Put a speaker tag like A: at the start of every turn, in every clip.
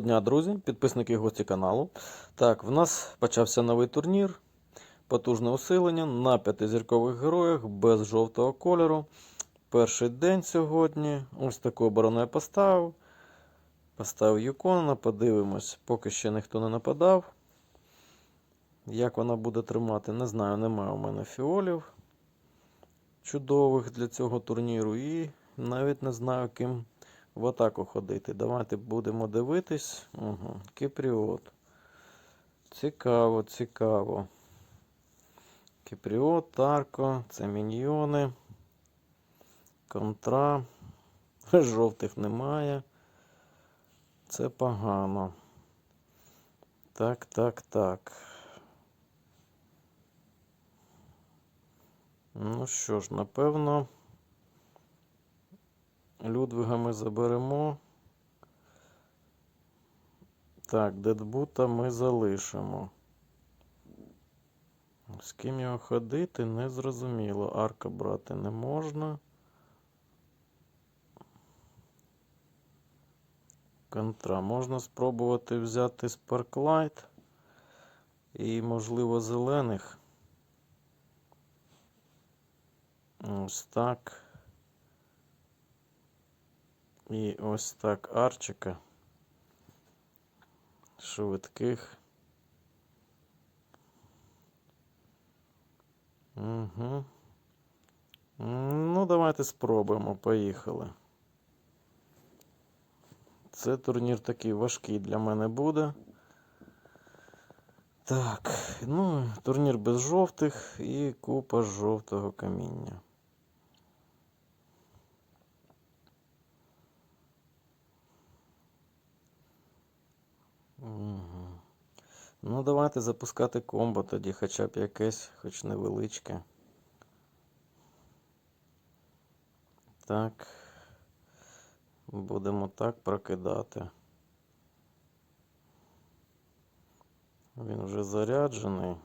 A: Дня, друзі, підписники і гості каналу. Так, в нас почався новий турнір. Потужне усилення на п'ятизіркових героях без жовтого кольору. Перший день сьогодні. Ось таку оборону я поставив. Поставив Юкона, подивимось, поки ще ніхто не нападав. Як вона буде тримати, не знаю, немає у мене фіолів чудових для цього турніру. І навіть не знаю, ким в атаку ходити. Давайте будемо дивитись. Угу. Кіпріот. Цікаво, цікаво. Кіпріот, Тарко, це міньйони. Контра. Жовтих немає. Це погано. Так, так, так. Ну що ж, напевно. Людвига ми заберемо. Так, Дедбута ми залишимо. З ким його ходити, не зрозуміло. Арка брати не можна. Контра. Можна спробувати взяти Sparklight і, можливо, зелених. Ось так. І ось так арчика. Швидких. Угу. Ну, давайте спробуємо. Поїхали. Це турнір такий важкий для мене буде. Так, ну, турнір без жовтих і купа жовтого каміння. Ну, давайте запускати комбо тоді, хоча б якесь, хоч невеличке. Так. Будемо так прокидати. Він вже заряджений.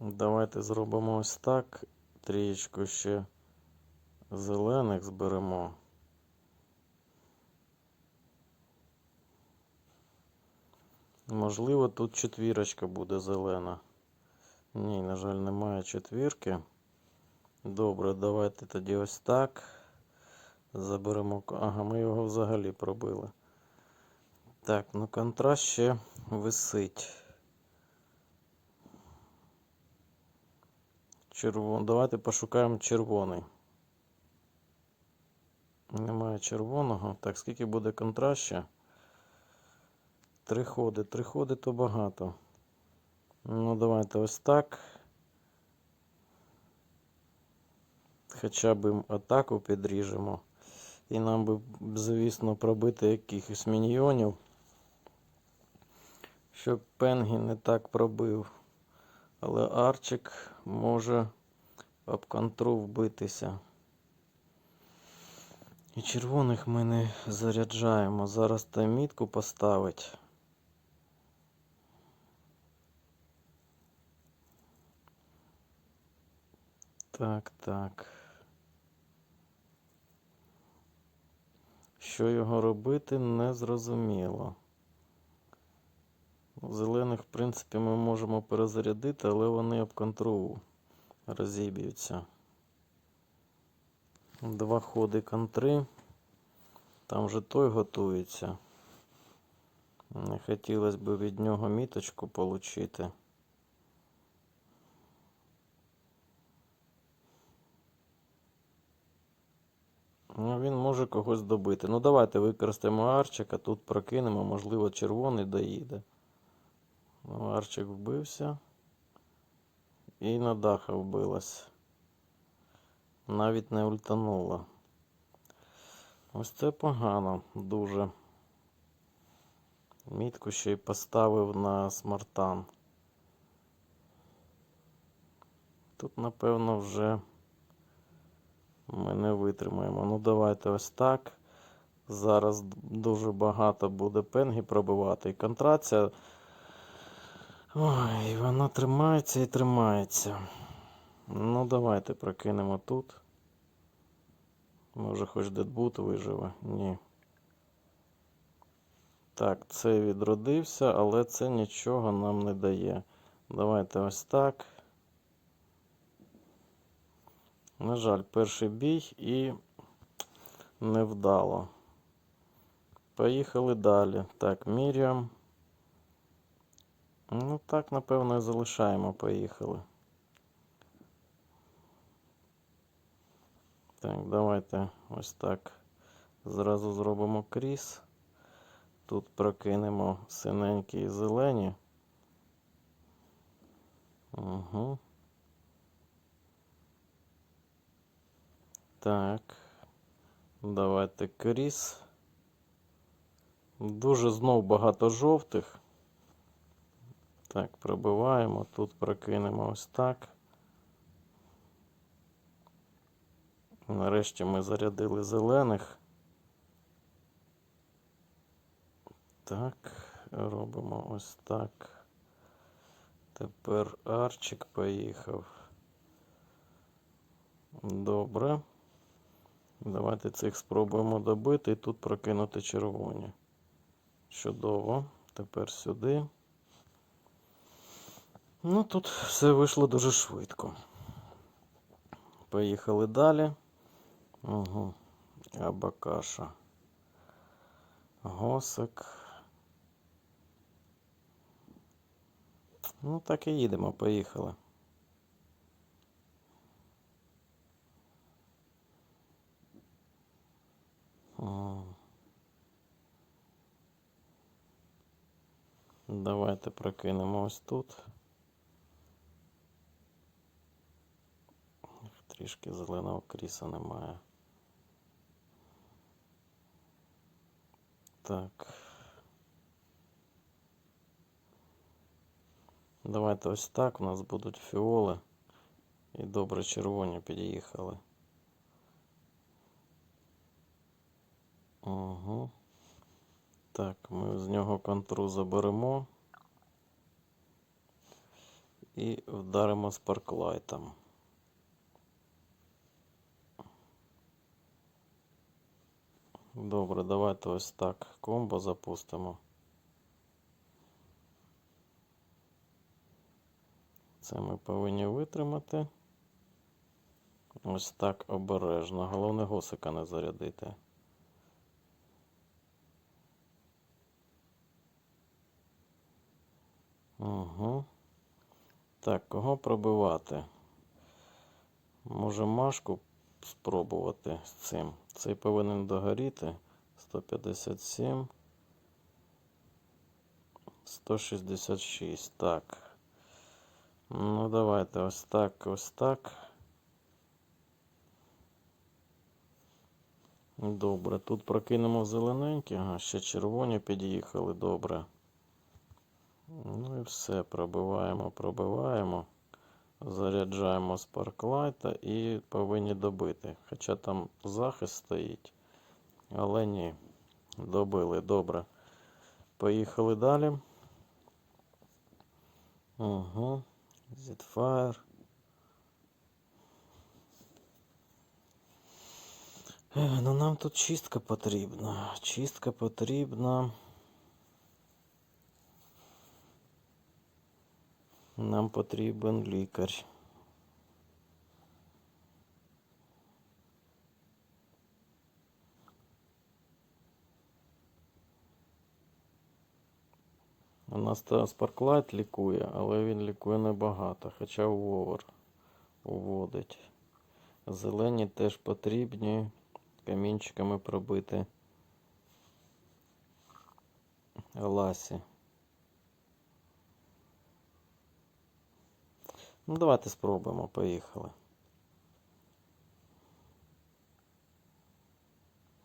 A: Давайте зробимо ось так. Трієчку ще зелених зберемо. Можливо, тут четвірочка буде зелена. Ні, на жаль, немає четвірки. Добре, давайте тоді ось так. Заберемо. Ага, ми його взагалі пробили. Так, ну контраст ще висить. Червон. Давайте пошукаємо червоний. Немає червоного. Так, скільки буде контраст ще? Три ходи. Три ходи то багато. Ну, давайте ось так. Хоча б атаку підріжемо. І нам би, звісно, пробити якихось міньйонів. Щоб Пенгі не так пробив. Але Арчик може об контру вбитися. І червоних ми не заряджаємо. Зараз та мітку поставить. Так, так. Що його робити, не зрозуміло. Зелених, в принципі, ми можемо перезарядити, але вони об контру розіб'ються. Два ходи контри. Там вже той готується. Не хотілося б від нього міточку отримати. Ну, він може когось добити. Ну, давайте використаємо арчика, тут прокинемо, можливо, червоний доїде. Ну, Арчик вбився. І на даха вбилась. Навіть не ультанула. Ось це погано, дуже. Мітку ще й поставив на смартан. Тут, напевно, вже ми не витримаємо. Ну, давайте ось так. Зараз дуже багато буде пенгі пробивати. І контрація. Ой, вона тримається і тримається. Ну, давайте прокинемо тут. Може, хоч дедбут виживе? Ні. Так, це відродився, але це нічого нам не дає. Давайте ось так. На жаль, перший бій і невдало. Поїхали далі. Так, Міріам. Ну, так, напевно, і залишаємо. Поїхали. Так, давайте ось так. Зразу зробимо кріс. Тут прокинемо синенькі і зелені. Угу. Так. Давайте кріс. Дуже знов багато жовтих. Так, пробиваємо. Тут прокинемо ось так. Нарешті ми зарядили зелених. Так, робимо ось так. Тепер арчик поїхав. Добре. Давайте цих спробуємо добити і тут прокинути червоні. Чудово. Тепер сюди. Ну, тут все вийшло дуже швидко. Поїхали далі. Угу. Абакаша. Госик. Ну, так і їдемо, поїхали. Давайте прокинемо ось тут. Трішки зеленого кріса немає. Так. Давайте ось так. У нас будуть фіоли. І добре червоні під'їхали. Угу. Так, ми з нього контру заберемо. І вдаримо спарклайтом. Добре, давайте ось так комбо запустимо. Це ми повинні витримати. Ось так обережно. Головне госика не зарядити. Угу. Так, кого пробивати? Може Машку спробувати з цим. Цей повинен догоріти. 157. 166. Так. Ну, давайте ось так, ось так. Добре, тут прокинемо зелененькі, ага, ще червоні під'їхали, добре. Ну і все, пробиваємо, пробиваємо. Заряджаємо спарклайта і повинні добити. Хоча там захист стоїть. Але ні. Добили, добре. Поїхали далі. Угу. Zfire. Е, Ну нам тут чистка потрібна. Чистка потрібна. Нам потрібен лікар. У нас Sparklight лікує, але він лікує небагато, хоча овер уводить. Зелені теж потрібні камінчиками пробити ласі. Ну, давайте спробуємо, поїхали.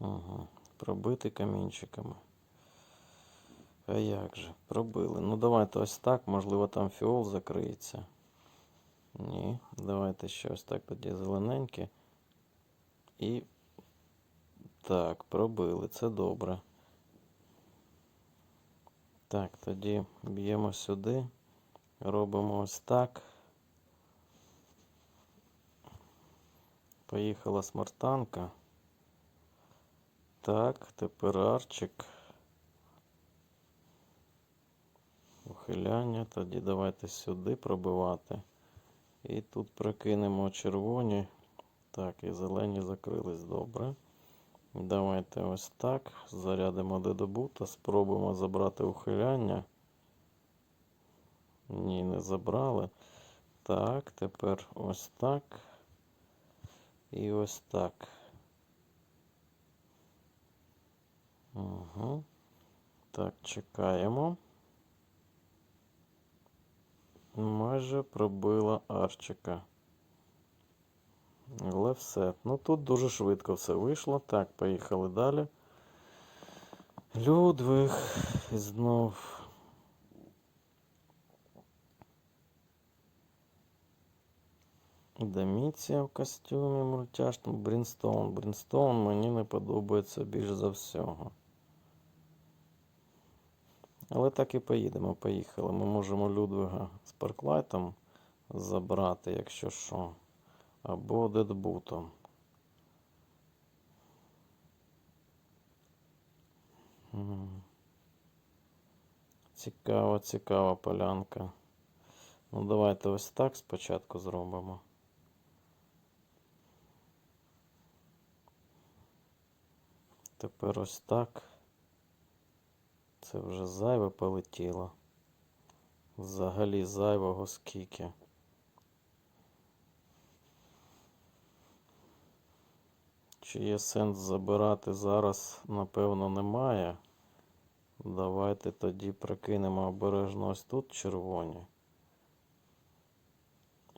A: Угу. Пробити камінчиками. А як же? Пробили. Ну давайте ось так. Можливо, там фіол закриється. Ні. Давайте ще ось так тоді зелененьке. І. Так, пробили. Це добре. Так, тоді б'ємо сюди. Робимо ось так. Поїхала смартанка. так, тепер арчик. Ухиляння. Тоді давайте сюди пробивати. І тут прокинемо червоні. Так, і зелені закрились добре. Давайте ось так. Зарядимо дедобу та спробуємо забрати ухиляння. Ні, не забрали. Так, тепер ось так. І ось так. Угу. Так, чекаємо. Майже пробила арчика. Але все. Ну тут дуже швидко все вийшло. Так, поїхали далі. Людвиг знов. Деміція в костюмі мультяшному. Брінстоун. Брінстоун мені не подобається більш за всього. Але так і поїдемо. Поїхали. Ми можемо Людвига з парклайтом забрати, якщо що. Або дедбутом. Цікава, цікава полянка. Ну, давайте ось так спочатку зробимо. Тепер ось так. Це вже зайве полетіло. Взагалі зайвого скільки. Чи є сенс забирати зараз, напевно, немає. Давайте тоді прикинемо обережно ось тут червоні.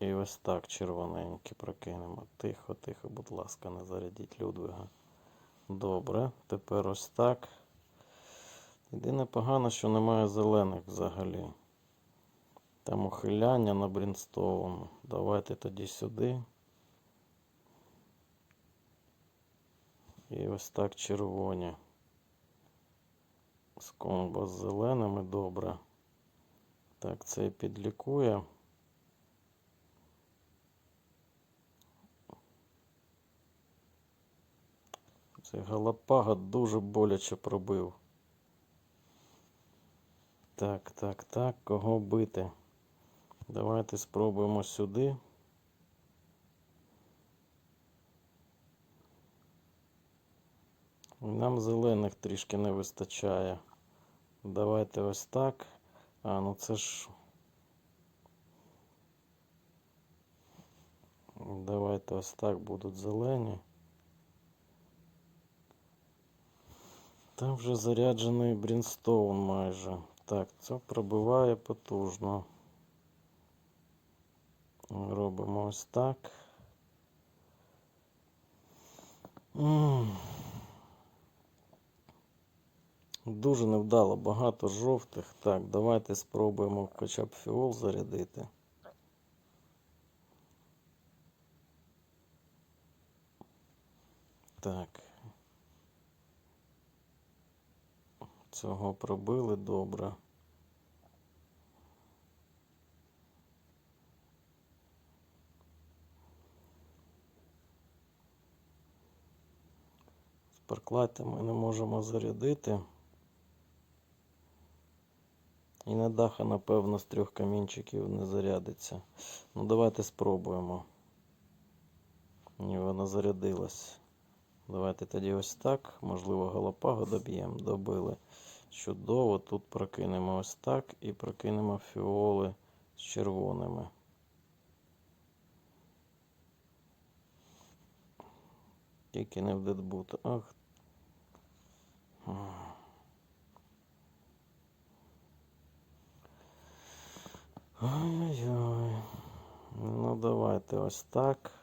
A: І ось так червоненькі прокинемо. Тихо, тихо, будь ласка, не зарядіть Людвига. Добре, тепер ось так. Єдине погано, що немає зелених взагалі. Там ухиляння на Брінстоун. Давайте тоді сюди. І ось так червоні. З комбо з зеленими добре. Так, це підлікує. Цей галапага дуже боляче пробив. Так, так, так, кого бити? Давайте спробуємо сюди. Нам зелених трішки не вистачає. Давайте ось так. А, ну це ж. Давайте ось так будуть зелені. Там вже заряджений Брінстоун майже. Так, це пробиває потужно. Робимо ось так. Дуже невдало, багато жовтих. Так, давайте спробуємо хоча б фіол зарядити. Так. Цього пробили добре. Спарклайти ми не можемо зарядити. І на даха, напевно, з трьох камінчиків не зарядиться. Ну, давайте спробуємо. Ні, вона зарядилась. Давайте тоді ось так. Можливо, галапагу доб'ємо. Добили. Чудово. Тут прокинемо ось так і прокинемо фіоли з червоними. Тільки не в дедбут. Ах. Ой-ой-ой. Ну, давайте ось так.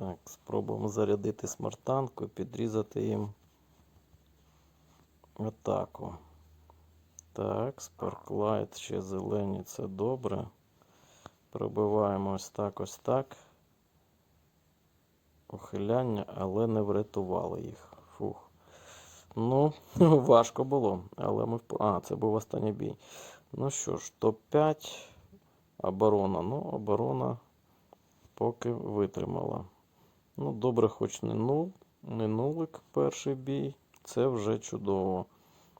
A: Так, спробуємо зарядити смартанку підрізати їм атаку. Так, Sparklight ще зелені, це добре. Пробиваємо ось так, ось так. Ухиляння, але не врятували їх. Фух. Ну, важко було, але ми вп... А, це був останній бій. Ну що ж, топ-5. Оборона. Ну, оборона поки витримала. Ну, добре, хоч не 0. Минулик перший бій. Це вже чудово.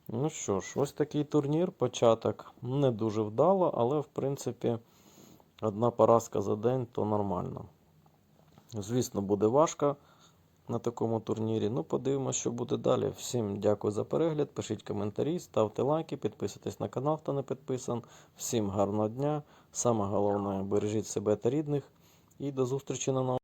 A: Ну що ж, ось такий турнір. Початок не дуже вдало, але в принципі одна поразка за день то нормально. Звісно, буде важко на такому турнірі. Ну, подивимося, що буде далі. Всім дякую за перегляд. Пишіть коментарі, ставте лайки, підписуйтесь на канал, хто не підписан. Всім гарного дня. Саме головне, бережіть себе та рідних. І до зустрічі на новому.